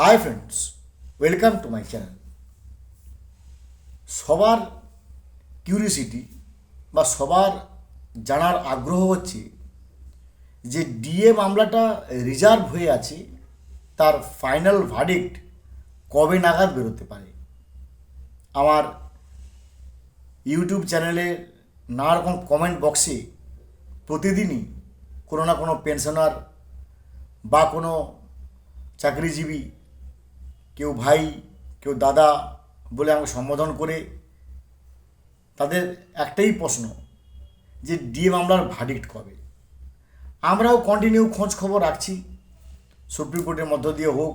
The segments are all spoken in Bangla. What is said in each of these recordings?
Hi friends welcome to my channel সবার কিউরিসিটি বা সবার জানার আগ্রহ হচ্ছে যে ডিএ মামলাটা রিজার্ভ হয়ে আছে, তার ফাইনাল ভার্ডিক্ট কবে নাগাদ বেরোতে পারে। আমার ইউটিউব চ্যানেলে নানা রকম কমেন্ট বক্সে প্রতিদিনই কোনো না কোনো পেনশনার বা কোনো চাকরিজীবী কেউ ভাই, কেউ দাদা বলে আমাকে সম্বোধন করে। তাদের একটাই প্রশ্ন যে ডিএ মামলার ভার্ডিক্ট কবে? আমরাও কন্টিনিউ খোঁজ খবর রাখছি। সুপ্রিম কোর্টের মধ্য দিয়ে হোক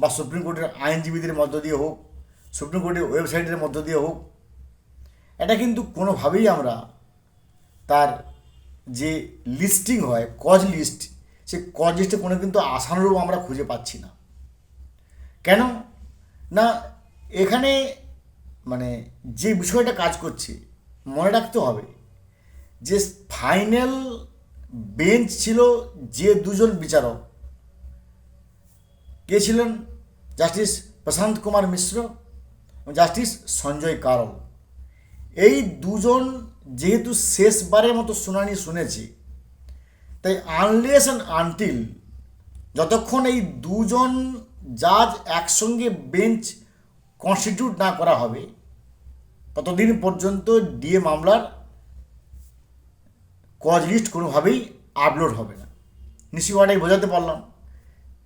বা সুপ্রিম কোর্টের আইনজীবীদের মধ্য দিয়ে হোক, সুপ্রিম কোর্টের ওয়েবসাইটের মধ্য দিয়ে হোক, এটা কিন্তু কোনোভাবেই আমরা তার যে লিস্টিং হয় কজ লিস্ট সে কজ লিস্টে কোনো কিন্তু আশানুরূপ আমরা খুঁজে পাচ্ছি না। কেন? না, এখানে মানে যে বিষয়টা কাজ করছে, মনে রাখতে হবে যে ফাইনাল বেঞ্চ ছিল যে দুজন বিচারক। কে ছিলেন? Justice Prashant Kumar Mishra justice Sanjay Karol. এই দুজন যেহেতু শেষবারের মতো শুনানি শুনেছি, তাই আনলেস অ্যান্ড আনটিল যতক্ষণ এই দুজন জাজ একসঙ্গে বেঞ্চ কনস্টিটিউট না করা হবে, ততদিন পর্যন্ত ডিএ মামলার কজ লিস্ট কোনোভাবেই আপলোড হবে না। ওয়াটাই বোঝাতে পারলাম।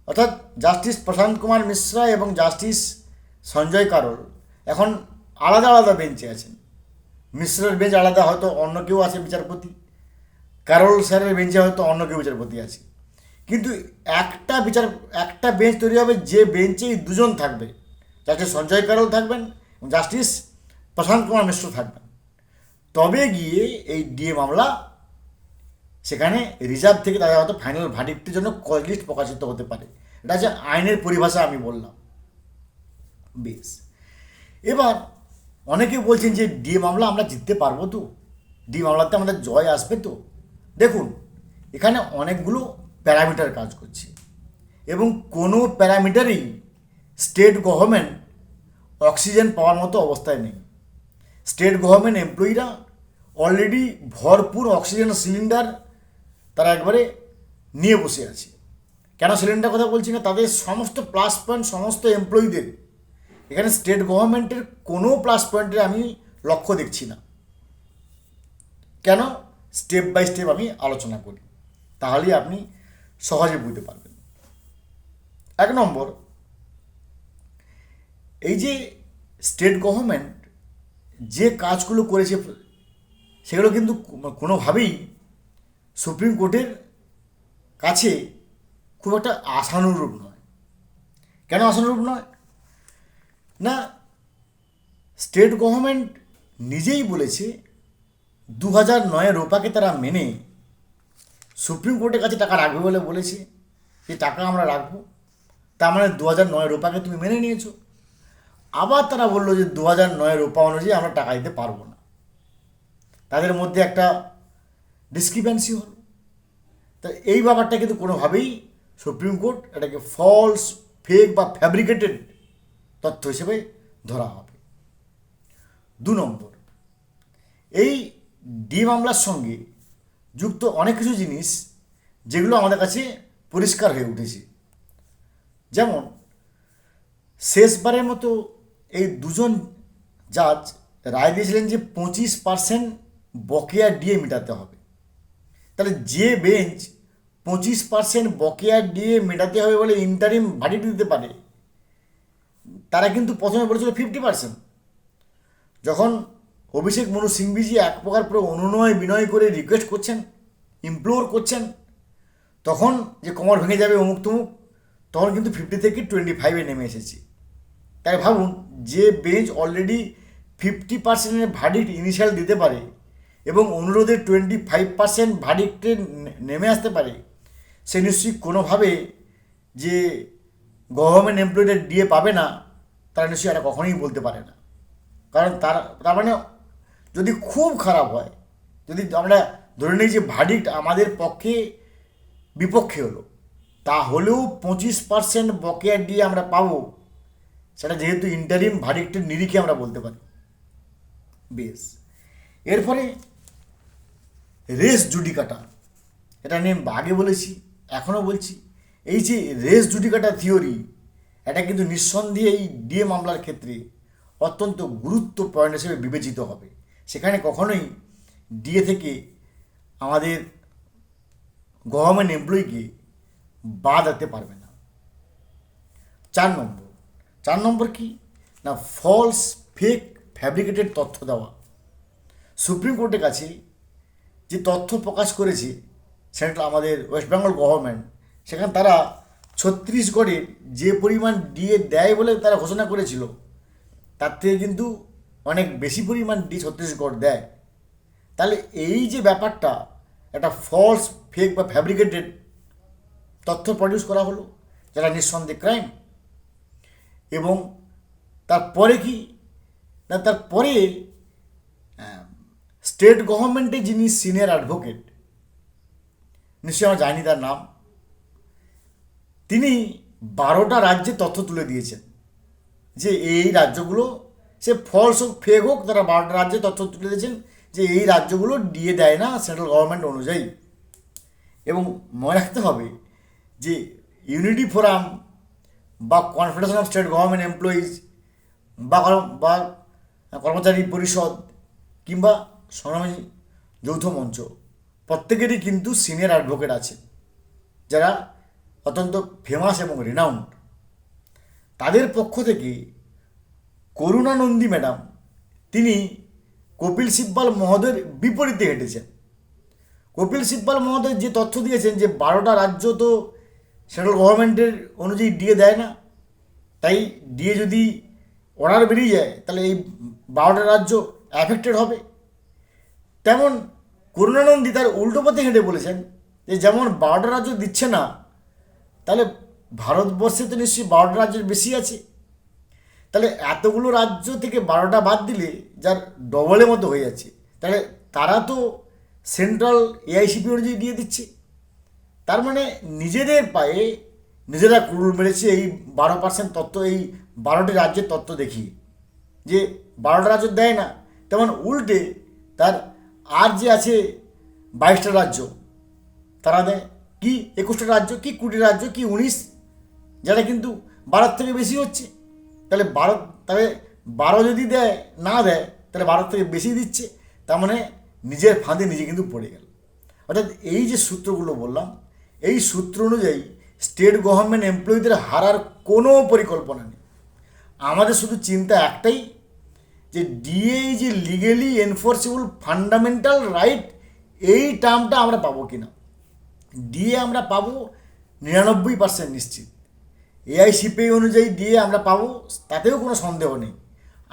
অর্থাৎ জাস্টিস প্রশান্ত কুমার মিশ্রা এবং জাস্টিস সঞ্জয় কারোল এখন আলাদা আলাদা বেঞ্চে আছেন। মিশ্রের বেঞ্চ আলাদা হয়তো অন্য কেউ আছে বিচারপতি, কারোল স্যারের বেঞ্চে হয়তো অন্য কেউ বিচারপতি আছে। কিন্তু একটা বিচার, একটা বেঞ্চ তৈরি হবে, যে বেঞ্চে দুজন থাকবে। জাস্টিস সঞ্জয় কারোল থাকবেন জাস্টিস প্রশান্ত কুমার মিশ্র থাকবেন। তবে গিয়ে এই ডিএ মামলা, সেখানে রিজার্ভ থেকে তাদের হয়তো ফাইনাল ভার্ডিক্টের জন্য কজ লিস্ট প্রকাশিত হতে পারে। এটা হচ্ছে আইনের পরিভাষা আমি বললাম। বেশ। এবার অনেকে বলছেন যে ডি মামলা আমরা জিততে পারব তো? ডি মামলাতে আমাদের জয় আসবে তো? দেখুন, এখানে অনেকগুলো প্যারামিটার কাজ করছে। এবং কোনো প্যারামিটারই স্টেট গভর্নমেন্ট অক্সিজেন পাওয়ার মতো অবস্থায় নেই। স্টেট গভর্নমেন্ট এমপ্লয়িরা অলরেডি ভরপুর অক্সিজেন সিলিন্ডার তারা একবারে নিয়ে বসে আছে। কেন সিলিন্ডার কথা বলছি না? তাদের সমস্ত প্লাস পয়েন্ট সমস্ত এমপ্লয়িদের, এখানে স্টেট গভর্নমেন্টের কোনো প্লাস পয়েন্টে আমি লক্ষ্য দেখছি না। কেন? স্টেপ বাই স্টেপ আমি আলোচনা করি। তাহলেই আপনি সহজে বুঝতে পারবেন। এক নম্বর, এই যে স্টেট গভর্নমেন্ট যে কাজগুলো করেছে, সেগুলো কিন্তু কোনোভাবেই সুপ্রিম কোর্টের কাছে খুব একটা আশানুরূপ নয়। কেন আশানুরূপ নয়? না স্টেট গভর্নমেন্ট নিজেই বলেছে, দু হাজার নয়ের রোপাকে তারা মেনে সুপ্রিম কোর্টের কাছে টাকা রাখবে বলে বলেছে। যে টাকা আমরা রাখব। তার মানে দু হাজার নয় রোপাকে তুমি মেনে নিয়েছো। আবার তারা বলল যে দু হাজার নয় রোপা অনুযায়ী আমরা টাকা দিতে পারব না। তাদের মধ্যে একটা ডিসক্রিপেন্সি হলো। তা এই ব্যাপারটা কিন্তু কোনোভাবেই সুপ্রিম কোর্ট এটাকে ফলস ফেক বা ফ্যাব্রিকেটেড তথ্য হিসেবে ধরা হবে। দু নম্বর, এই ডি মামলার সঙ্গে যুক্ত অনেক কিছু জিনিস যেগুলো আমাদের কাছে পরিষ্কার হয়ে উঠেছে। যেমন, শেষবারের মতো এই দুজন জাজ রায় দিয়েছিলেন যে পঁচিশ পার্সেন্ট বকেয়া ডিএ মেটাতে হবে। তাহলে যে বেঞ্চ পঁচিশ পার্সেন্ট বকেয়া ডিএ মেটাতে হবে বলে ইন্টারিম ভার্ডিক্ট দিতে পারে, তারা কিন্তু প্রথমে বলেছিল ফিফটি পার্সেন্ট। যখন অভিষেক মনু সিংভিজি এক প্রকার পুরো অনুনয় বিনয় করে রিকোয়েস্ট করছেন ইমপ্লোর করছেন। তখন যে কোমর ভেঙে যাবে অমুক তমুক, তখন কিন্তু ফিফটি থেকে টোয়েন্টি ফাইভে নেমে এসেছি। তাই ভাবুন, যে বেঞ্চ অলরেডি ফিফটি পার্সেন্টের ভার্ডিক্ট ইনিশিয়াল দিতে পারে এবং অনুরোধের টোয়েন্টি ফাইভ পার্সেন্ট ভার্ডিক্টে নেমে আসতে পারে, সে নিশ্চয়ই কোনোভাবে যে গভর্নমেন্ট এমপ্লয়িদের ডিএ পাবে না, তারা নিশ্চয়ই এটা কখনোই বলতে পারে না। কারণ তার তার মানে যদি খুব খারাপ হয়, যদি আমরা ধরে নিই যে ভার্ডিক্ট আমাদের পক্ষে বিপক্ষে হলো, তাহলেও পঁচিশ পার্সেন্ট বকেয়া দিয়ে আমরা পাবো, সেটা যেহেতু ইন্টারিম ভার্ডিক্টের নিরিখে আমরা বলতে পারি। বেশ। এরপরে রেস জুডিকাটা এটা নিয়ে আগে বলেছি, এখনও বলছি, এই যে রেস জুডিকাটা থিওরি এটা কিন্তু নিঃসন্দেহে এই ডিএ মামলার ক্ষেত্রে অত্যন্ত গুরুত্ব পয়েন্ট হিসেবে বিবেচিত হবে। সেখানে কখনোই ডিএ থেকে আমাদের গভর্নমেন্ট এমপ্লয়িকে বাদ দিতে পারবে না। চার নম্বর। চার নম্বর কি? না ফলস ফেক ফ্যাব্রিকেটেড তথ্য দেওয়া। সুপ্রিম কোর্টের কাছে যে তথ্য প্রকাশ করেছে সেন্ট্রাল আমাদের ওয়েস্ট বেঙ্গল গভর্নমেন্ট, সেখানে তারা ছত্তিশগড়ের যে পরিমাণ ডিএ দেয় বলে তারা ঘোষণা করেছিল, তার থেকে কিন্তু অনেক বেশি পরিমাণ ডি ছত্তিশগড় দেয়। তাহলে এই যে ব্যাপারটা, একটা ফলস ফেক বা ফ্যাব্রিকেটেড তথ্য প্রডিউস করা হলো, যারা নিঃসন্দেহে ক্রাইম এবং তারপরে কি? না, তারপরে স্টেট গভর্নমেন্টে যিনি সিনিয়র অ্যাডভোকেট নিশ্চয়ই আমরা জানি তার নাম, তিনি বারোটা রাজ্যে তথ্য তুলে দিয়েছেন যে এই রাজ্যগুলো সে ফলস হোক ফেক হোক, তারা বারোটা রাজ্যে তথ্য তুলে দিয়েছেন যে এই রাজ্যগুলো দিয়ে দেয় না সেন্ট্রাল গভর্নমেন্ট অনুযায়ী। এবং মনে রাখতে হবে যে ইউনিটি ফোরাম বা confederation of state government employees বা বা কর্মচারী পরিষদ কিংবা সংগ্রামী যৌথ মঞ্চ, প্রত্যেকেরই কিন্তু সিনিয়র অ্যাডভোকেট আছে, যারা অত্যন্ত ফেমাস এবং রিনাউন্ড তাদের পক্ষ থেকে করুণানন্দী ম্যাডাম, তিনি কপিল সিব্বাল মহোদয়ের বিপরীতে হেঁটেছেন। কপিল সিব্বাল মহোদয় যে তথ্য দিয়েছেন যে বারোটা রাজ্য তো সেন্ট্রাল গভর্নমেন্টের অনুযায়ী ডিএ দেয় না, তাই ডিএ যদি অর্ডার বেরিয়ে যায়, তাহলে এই বারোটা রাজ্য অ্যাফেক্টেড হবে। তেমন করুণানন্দী তার উল্টো পথে হেঁটে বলেছেন যে যেমন বারোটা রাজ্য দিচ্ছে না, তাহলে ভারতবর্ষে তো নিশ্চয়ই বারোটা রাজ্যের বেশি আছে। তাহলে এতগুলো রাজ্য থেকে বারোটা বাদ দিলে যার ডবলের মতো হয়ে যাচ্ছে, তাহলে তারা তো সেন্ট্রাল এআইসিপি অনুযায়ী দিয়ে দিচ্ছে। তার মানে নিজেদের পায়ে নিজেরা কুড়ুল মেরেছে এই বারো পার্সেন্ট তত্ত্ব, এই বারোটি রাজ্যের তত্ত্ব দেখি যে বারোটা রাজ্য দেয় না। তেমন উল্টে তার আর যে আছে বাইশটা রাজ্য, তারা দেয় কি একুশটা রাজ্য, কি কুড়ি রাজ্য, কি উনিশ যারা কিন্তু বারোর থেকে বেশি হচ্ছে। তাহলে বারো তাহলে বারো যদি দেয়, না দেয়, তাহলে বারোর থেকে বেশি দিচ্ছে, তার মানে নিজের ফাঁদে নিজে কিন্তু পড়ে গেল। অর্থাৎ এই যে সূত্রগুলো বললাম, এই সূত্র অনুযায়ী স্টেট গভর্নমেন্ট এমপ্লয়ীদের হারার কোনো পরিকল্পনা নেই। আমাদের শুধু চিন্তা একটাই, যে ডিএ যে লিগেলি এনফোর্সেবল ফান্ডামেন্টাল রাইট এই টার্মটা আমরা পাবো কিনা? ডিএ আমরা পাবো নিরানব্বই পার্সেন্ট নিশ্চিত। এআইসিপিআই অনুযায়ী দিয়ে আমরা পাবো, তাতেও কোনো সন্দেহ নেই।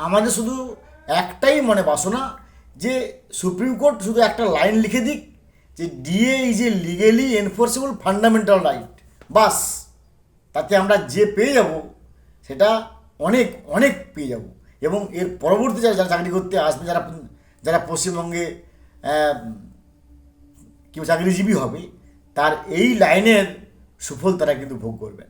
আমাদের শুধু একটাই মনে বাসনা যে সুপ্রিম কোর্ট শুধু একটা লাইন লিখে দিক যে DA is a legally enforceable fundamental right বাস, তাতে আমরা যে পেয়ে যাব, সেটা অনেক অনেক পেয়ে যাব। এবং এর পরবর্তী যারা যারা চাকরি করতে আসবে, যারা যারা পশ্চিমবঙ্গে কেউ চাকরিজীবী হবে, তার এই লাইনের সুফল তারা কিন্তু ভোগ করবেন